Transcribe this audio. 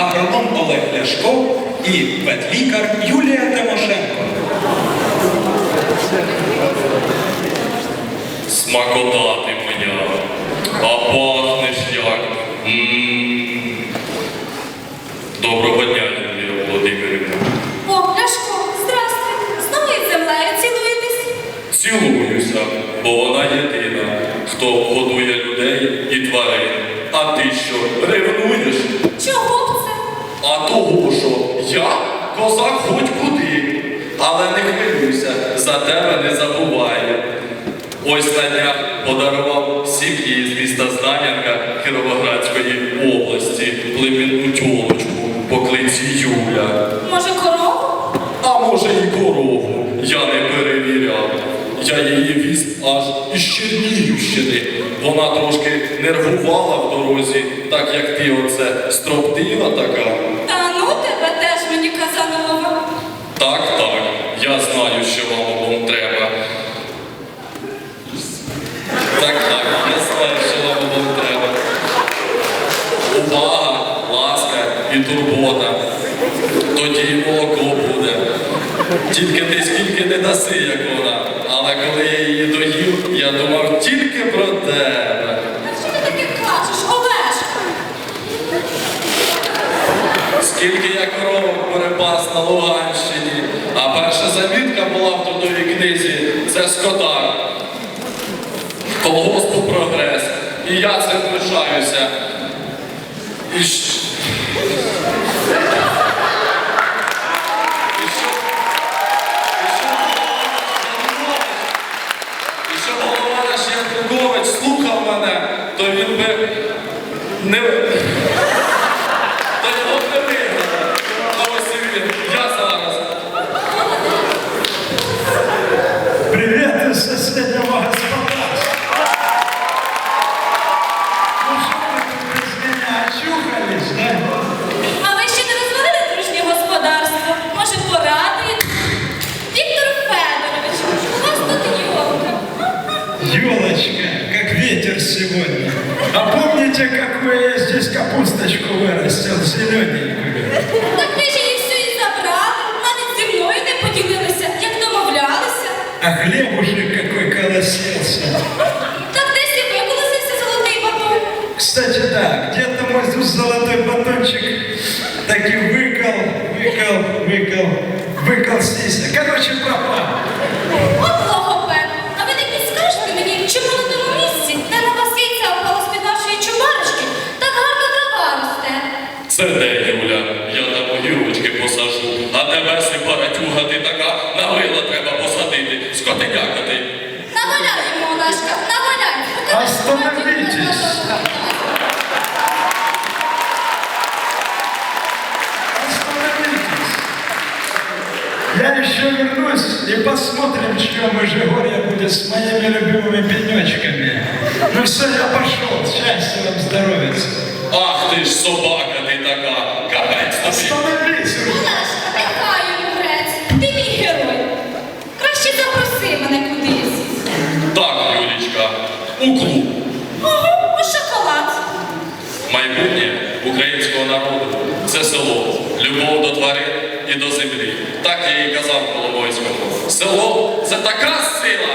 агроном Олег Ляшко і ветлікар Юлія Тимошенко. Смакота ти моя, а пахнеш як. М. Доброго дня, Юлія Володимирівна. О, Ляшко, здрасте. Знову із землею цілуєтесь? Цілуюся, бо вона єдина, хто годує людей і тварин. А ти що, ревнуєш? Я козак хоч куди. Але не хвилюйся, за тебе не забуваю. Ось на днях подарував сім'ї з міста Знам'янка Кіровоградської області племінну тьолочку по клиці Юля. Може, корову? А може і корову. Я не перевіряв. Я її віз аж із Чернігівщини. Вона трошки нервувала в дорозі, так як ти оце строптива така. Мені Казанова. Так, так, я знаю, що вам обом треба. Так, так, я знаю, що вам обом треба. Увага, ласка і турбота. Тоді молоко буде. Тільки ти скільки не даси, як вона. Але коли я її доїв, я думав тільки про тебе. А що ти таке кажеш, Олешко? Скільки я коровок перепас на Луганщині, а перша замітка була в трудовій книзі це скота. Колгоспу прогрес. І я цим пишаюся. І слухав мене, то він би не. Привет из соседнего господарства. Ну что вы тут без меня очухались, да? А ви ще не розвалили дружнє господарство? Може, порадуєте? Віктор Федорович, у вас тут йолка. Елочка, как ветер сегодня. А помните, какую я здесь капусточку вырастил, зелененькую? Так ви ж її домовлялися. А хлебушек какой колосился. Так десь і виколосився золотий батон. Кстати, да, где-то мой золотой батончик так и выкол, выкол, выкол, выкол здесь. Короче, пропал. От логопед, а ви не підскажете мені, чому на тому місці, де на вас яйця впало з-під нашої чубарочки, так гарно трава росте? Це де, Юля? Я там огірочки посажу. А тебе сипаратюга ти така навила треба посадити. Скотиняка ти. Наваляй йому, Олешка, наваляй. Покажи, Остановитесь. Остановитесь. Я еще вернусь и посмотрим, что мы же горе будет с моими любимыми пенечками. Ну все, я пошел. Счастья вам, здоровья. Ах ти ж собака Юлічка. Ого, шоколад. Майбутнє українського народу це село, любов до тварин і до землі. Так я і казав Коломойському. Село це така сила.